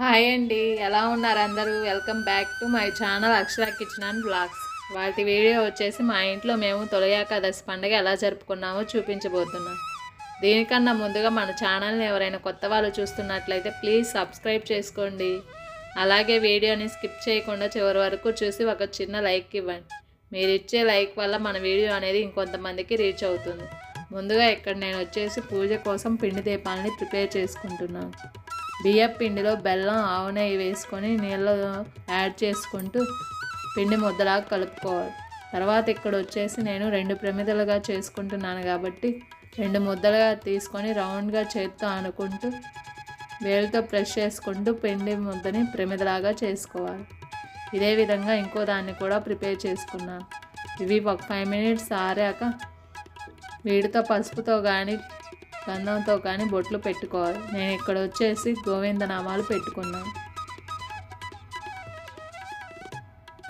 Hi అండి ఎలా ఉన్నారు అందరూ? Welcome back to my channel Akshara kitchen and blogs. వాటి వీడియో వచ్చేసి మా ఇంట్లో మేము తొలగాక దశ పండుగ ఎలా జరుపుకున్నామో చూపించబోతున్నాం. దీనికన్నా ముందుగా మన ఛానల్ని ఎవరైనా కొత్త వాళ్ళు చూస్తున్నట్లయితే ప్లీజ్ సబ్స్క్రైబ్ చేసుకోండి. అలాగే వీడియోని స్కిప్ చేయకుండా చివరి వరకు చూసి ఒక చిన్న లైక్ ఇవ్వండి. మీరు ఇచ్చే లైక్ వల్ల మన వీడియో అనేది ఇంకొంతమందికి రీచ్ అవుతుంది. ముందుగా ఇక్కడ నేను వచ్చేసి పూజ కోసం పిండి దీపాలని ప్రిపేర్ చేసుకుంటున్నాను. బియ్యం పిండిలో బెల్లం ఆవు నెయ్యి వేసుకొని నీళ్ళు యాడ్ చేసుకుంటూ పిండి ముద్దలాగా కలుపుకోవాలి. తర్వాత ఇక్కడ వచ్చేసి నేను రెండు ప్రమిదలుగా చేసుకుంటున్నాను కాబట్టి రెండు ముద్దలుగా తీసుకొని రౌండ్గా చేత్తో అనుకుంటూ వేలుతో ప్రెష్ చేసుకుంటూ పిండి ముద్దని ప్రమిదలాగా చేసుకోవాలి. ఇదే విధంగా ఇంకో దాన్ని కూడా ప్రిపేర్ చేసుకున్నాను. ఇవి ఒక ఫైవ్ మినిట్స్ ఆరాక వీడితో పసుపుతో కానీ గంధంతో కానీ బొట్లు పెట్టుకోవాలి. నేను ఇక్కడ వచ్చేసి గోవిందనామాలు పెట్టుకున్నాను.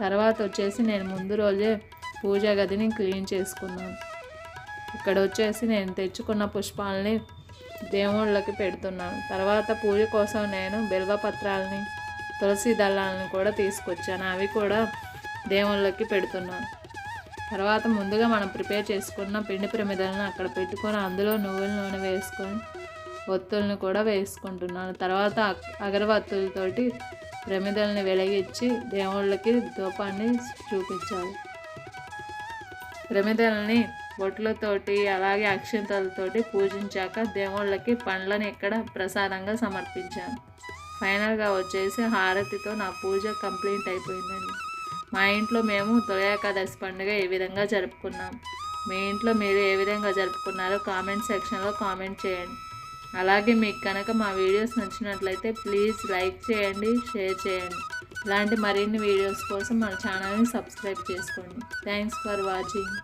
తర్వాత వచ్చేసి నేను ముందు రోజే పూజా గదిని క్లీన్ చేసుకున్నాను. ఇక్కడ వచ్చేసి నేను తెచ్చుకున్న పుష్పాలని దేవుళ్ళకి పెడుతున్నాను. తర్వాత పూజ కోసం నేను బిల్వపత్రాలని తులసి దళాలను కూడా తీసుకొచ్చాను. అవి కూడా దేవుళ్ళకి పెడుతున్నాను. తర్వాత ముందుగా మనం ప్రిపేర్ చేసుకున్న పిండి ప్రమిదలను అక్కడ పెట్టుకొని అందులో నువ్వుల నూనె వేసుకొని ఒత్తులను కూడా వేసుకుంటున్నాను. తర్వాత అగరబత్తులతోటి ప్రమిదల్ని వెలిగించి దేవుళ్ళకి ధూపాన్ని చూపించాలి. ప్రమిదల్ని బొట్లతోటి అలాగే అక్షంతలతోటి పూజించాక దేవుళ్ళకి పండ్లను ఇక్కడ ప్రసాదంగా సమర్పించాను. ఫైనల్గా వచ్చేసి హారతితో నా పూజ కంప్లీట్ అయిపోయిందండి. మా ఇంట్లో మేము తొలి పండుగ ఏ విధంగా జరుపుకున్నాం? మీ ఇంట్లో మీరు ఏ విధంగా జరుపుకున్నారో కామెంట్ సెక్షన్లో కామెంట్ చేయండి. అలాగే మీకు కనుక మా వీడియోస్ నచ్చినట్లయితే ప్లీజ్ లైక్ చేయండి షేర్ చేయండి. ఇలాంటి మరిన్ని వీడియోస్ కోసం మన ఛానల్ని సబ్స్క్రైబ్ చేసుకోండి. Thanks for watching.